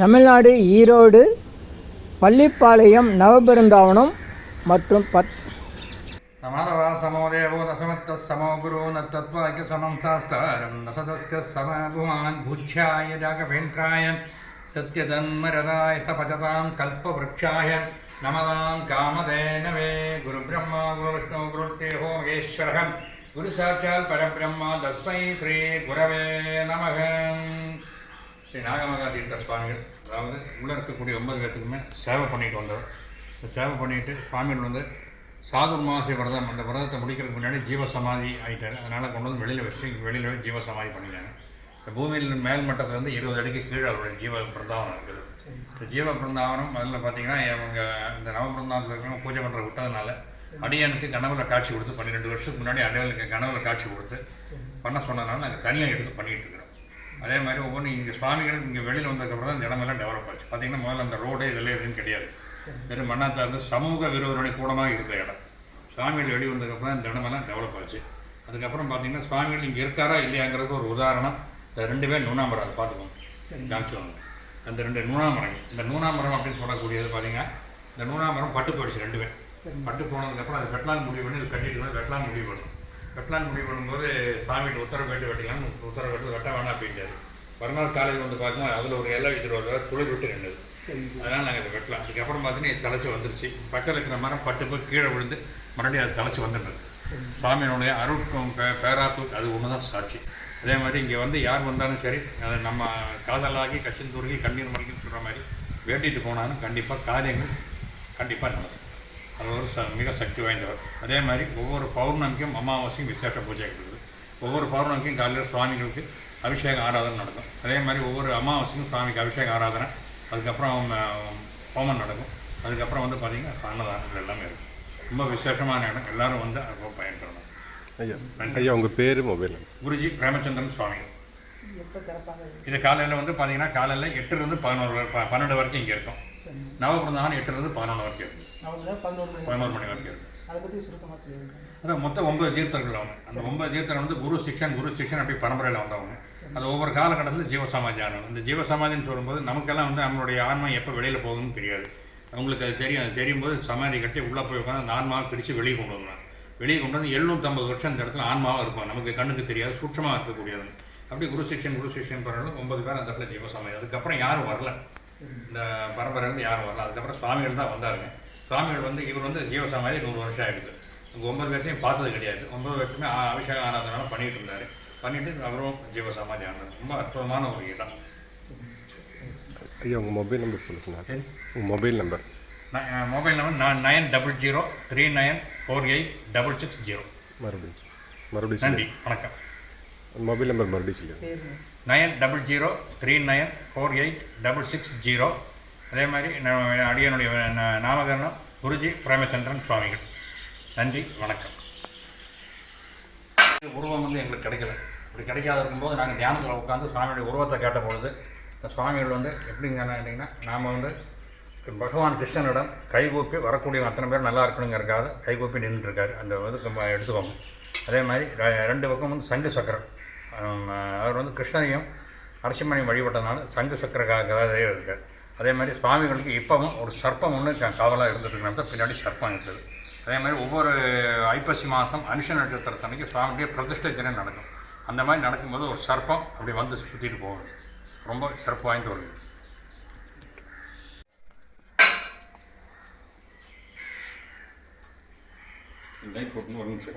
தமிழ்நாடு ஈரோடு பள்ளிப்பாளையம் நவபெருந்தாவனம் மற்றும் பத் சமானவா சமோ தேவோ ரசமத்த சமோ குரு நத்வாக்கிய சமம் சாஸ்தாரம் ரசதஸ்ய சமபுமான் பூஜ்யாய ஜாகவேண்டாய சத்யதன்மரதாய சபஜதாம் கல்பவக்ஷாய நமதாம் காமதேனவே குரு பிரம்மா குரு விஷ்ணு குரு தேகோ மகேஸ்வரகம் குரு சாட்சால் பரபிரம்மா தஸ்மை ஸ்ரீ குரவே நமகம் ஸ்ரீ நாகமகா தீர்த்த சுவாமிகள் அதாவது உள்ளே இருக்கக்கூடிய ஒன்பது பேர்த்துக்குமே சேவை பண்ணிட்டு வந்தவர். இந்த சேவை பண்ணிட்டு சுவாமிகள் வந்து சாதுர்மாசி விரதம் அந்த விரதத்தை முடிக்கிறதுக்கு முன்னாடி ஜீவ சமாதி ஆகிட்டார் அதனால் கொண்டு வந்து வெளியில் வச்சுட்டு இங்கே வெளியில் ஜீவ சமாதி பண்ணிட்டாங்க. இந்த பூமியில் மேல் மட்டத்துலேருந்து இருபது அடிக்கு கீழே அவருடைய ஜீவ பிருந்தாவனம் இருக்குது. இந்த ஜீவ பிருந்தாவனம் அதில் பார்த்தீங்கன்னா இவங்க இந்த நவபிருந்தாவனத்தில் இருக்கிறவங்க பூஜை பண்ணுற விட்டதுனால அடியனுக்கு கனவுல காட்சி கொடுத்து பன்னிரெண்டு வருஷத்துக்கு முன்னாடி அடியனுக்கு கனவுல காட்சி கொடுத்து பண்ண சொன்னதுனால நாங்கள் தனியாக எடுத்து பண்ணிகிட்டு இருக்கிறோம். அதே மாதிரி ஒவ்வொன்றும் இங்கே சுவாமிகள் இங்கே வெளியில் வந்ததுக்கப்புறம் தான் இடமெல்லாம் டெவலப் ஆச்சு. பார்த்தீங்கன்னா முதல்ல அந்த ரோடு இதெல்லாம் எதுவும் கிடையாது. வெறும் மண்ணாத்தா வந்து சமூக விரோதனுடைய கூடமாக இருந்த இடம். சுவாமிகள் வெளியே வந்ததுக்கப்புறம் இந்த இடமெல்லாம் டெவலப் ஆச்சு. அதுக்கப்புறம் பார்த்தீங்கன்னா சுவாமிகள் இங்கே இருக்காரா இல்லையாங்கிறது ஒரு உதாரணம். இந்த ரெண்டு பேர் நூனாமரம் அதை பார்த்துக்கோங்க காமிச்சுவாங்க அந்த ரெண்டு நூனாமரங்கள் இந்த நூனாமரம் அப்படின்னு சொல்லக்கூடியது பார்த்தீங்கன்னா இந்த நூனாமரம் பட்டு போயிடுச்சு ரெண்டு பேர் பட்டு போனதுக்கப்புறம் அது வெட்டலான் முடிவு பண்ணி கட்டிட்டு வந்து வெட்டலான் முடிவு பண்ணணும் வெட்டலான் முடிவு பண்ணும்போது சுவாமிகிட்ட உத்தரவு கேட்டு வெட்டலாம்னு உத்தரவு கேட்டு வெட்ட வேணாம் அப்படின்ட்டாரு. மறுநாள் காலையில் வந்து பார்க்கும்போது அதில் ஒரு வச்சுட்டு வருவார் துளிர் விட்டு ரெண்டு அதனால் நாங்கள் இதை வெட்டலாம் அதுக்கப்புறம் பார்த்தீங்கன்னா தலைச்சி வந்துருச்சு. பக்கத்தில் இருக்கிற மரம் பட்டு போய் கீழே விழுந்து மறுபடியும் அது தலைச்சி வந்துடுது சுவாமியினுடைய அருட்கும் பே பேராத்து அது ஒன்று தான் சாட்சி. அதே மாதிரி இங்கே வந்து யார் வந்தாலும் சரி அதை நம்ம காதலாகி கச்சின் துருகி கண்ணீர் மல்கின்னு சொல்கிற மாதிரி வேட்டிட்டு போனாலும் கண்டிப்பாக காரியங்கள் கண்டிப்பாக நடக்கும். அது ஒரு ச மிக சக்தி வாய்ந்தவர். அதே மாதிரி ஒவ்வொரு பௌர்ணமிக்கும் அமாவாசையும் விசேஷ பூஜை இருக்குது. ஒவ்வொரு பௌர்ணமிக்கும் காலையில் சுவாமிகளுக்கு அபிஷேக ஆராதனை நடக்கும். அதே மாதிரி ஒவ்வொரு அமாவாசைக்கும் சுவாமிக்கு அபிஷேக ஆராதனை. அதுக்கப்புறம் ஹோமம் நடக்கும். அதுக்கப்புறம் வந்து பார்த்திங்கன்னா அன்னதானங்கள் எல்லாமே இருக்கும். ரொம்ப விசேஷமான இடம். எல்லாரும் வந்து ரொம்ப பயன்படணும் ஐயா ஐயா உங்கள் பேர் மொபைல் குருஜி பிரேமச்சந்திரன் சுவாமிகள் இது காலையில் வந்து பார்த்தீங்கன்னா காலையில் எட்டுலேருந்து பதினோரு பன்னெண்டு வரைக்கும் இங்கே இருக்கும். நவபிரந்தானம் எட்டுலேருந்து பதினொன்று வரைக்கும் இருக்கும். பதினோரு மணி வரைக்கும். இருக்கும் அதை பற்றி சுருக்கமாக அதான் மொத்தம் ஒன்பது தீர்த்தர்கள் அவங்க அந்த ஒன்பது தீர்த்தர்கள் வந்து குரு சிக்ஷன் குரு சிக்ஷன் அப்படி பரம்பரையில் வந்தவங்க. அது ஒவ்வொரு காலகட்டத்தில் ஜீவசமாதி ஆனவங்க இந்த ஜீவசமாதின்னு சொல்லும்போது நமக்கெல்லாம் வந்து நம்மளுடைய ஆன்மா எப்போ வெளியில் போகுதுன்னு தெரியாது. அவங்களுக்கு அது தெரியும். அது தெரியும் போது சமாதி கட்டி உள்ளே போய் உட்காந்து அந்த ஆன்மாவை பிரித்து வெளியே கொண்டு வருவாங்க வெளியே கொண்டு வந்து எழுநூற்றம்பது வருஷம் இந்த இடத்துல ஆன்மாவாக இருப்பாங்க நமக்கு கண்ணுக்கு தெரியாது சூட்சமாக இருக்கக்கூடியது அப்படி குரு சிக்ஷன் குரு சிக்ஷன் பரவாயில்ல ஒன்பது பேர் அந்த இடத்துல ஜீவசமாதி அதுக்கப்புறம் யாரும் வரல. இந்த பரம்பரையிலேருந்து யாரும் வரல. அதுக்கப்புறம் சுவாமிகள் தான் வந்தாருங்க. சுவாமிகள் வந்து இவர் வந்து ஜீவசமாதி நூறு வருஷம் இங்கே ஒன்பது பேர்த்தையும் பார்த்தது கிடையாது. ஒன்பது பேர்த்துமே அபிஷேகம் ஆராதனால பண்ணிட்டு இருந்தார். பண்ணிட்டு அவரும் ஜீவசமாதி ஆனார் ரொம்ப அற்புதமான ஒரு இடம். ஐயா உங்கள் மொபைல் நம்பர் சொல்லுங்கள் சரி. உங்கள் மொபைல் நம்பர். மொபைல் நம்பர் நான் nine double zero three nine four eight double six zero. மறுபடியும் மறுபடியும் நன்றி. வணக்கம். மொபைல் நம்பர் மறுபடியும் சொல்லுங்கள் nine double zero three nine four eight double six zero. அதே மாதிரி நான் அடியனுடைய நாமகரணம் குருஜி பிரேமச்சந்திரன் சுவாமிகள். நன்றி வணக்கம். உருவம் வந்து எங்களுக்கு கிடைக்கல. இப்படி கிடைக்காத இருக்கும்போது நாங்கள் தியானத்தில் உட்காந்து சுவாமியுடைய உருவத்தை கேட்ட பொழுது இந்த சுவாமிகள் வந்து எப்படிங்க கேட்டிங்கன்னா நாம் வந்து பகவான் கிருஷ்ணனிடம் கைகூப்பி வரக்கூடிய அத்தனை பேர் நல்லா இருக்கணுங்கிறக்காக கைகூப்பி நின்றுருக்காரு அந்த இதுக்கு எடுத்துக்கோங்க. அதே மாதிரி ரெண்டு பக்கம் வந்து சங்கு சக்கரம். அவர் வந்து கிருஷ்ணனையும் நரசிம்மனையும் வழிபட்டனால சங்கு சக்கர இருக்கார். அதே மாதிரி சுவாமிகளுக்கு இப்போவும் ஒரு சர்ப்பம் ஒன்று காவலாக இருந்துட்டு பின்னாடி சர்ப்பம் இருக்குது. அதே மாதிரி ஒவ்வொரு ஐப்பசி மாதம் அனுஷ நட்சத்திரத்தன்னைக்கு சுவாமிக்கு பிரதிஷ்டை தினம் நடக்கும். அந்த மாதிரி நடக்கும்போது ஒரு சர்ப்பம் அப்படி வந்து சுற்றிட்டு போகும். ரொம்ப சிறப்பு வாய்ந்த ஒரு லைட் ஒரு நிமிஷம்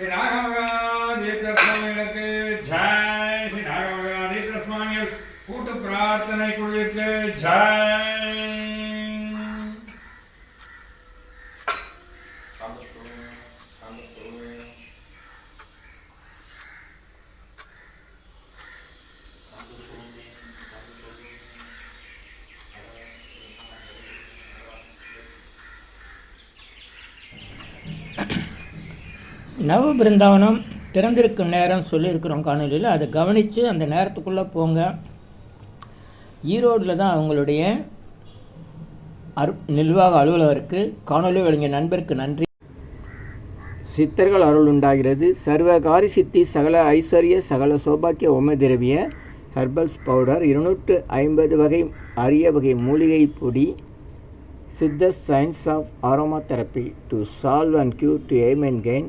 ஏன்னா நவ பிருந்தாவனம் திறந்திருக்கும் நேரம் சொல்லியிருக்கிறோம் காணொலியில். அதை கவனித்து அந்த நேரத்துக்குள்ளே போங்க. ஈரோடில் தான் அவங்களுடைய அரு நிர்வாக அலுவலருக்கு காணொலி வழங்கிய நண்பருக்கு நன்றி. சித்தர்கள் அருள் உண்டாகிறது. சர்வகாரி சித்தி சகல ஐஸ்வர்ய சகல சௌபாக்கிய ஓம திரவிய ஹெர்பல்ஸ் பவுடர் இருநூற்று ஐம்பது வகை அரிய வகை மூலிகை பொடி Siddha science of aroma therapy to solve and cure to aim and gain.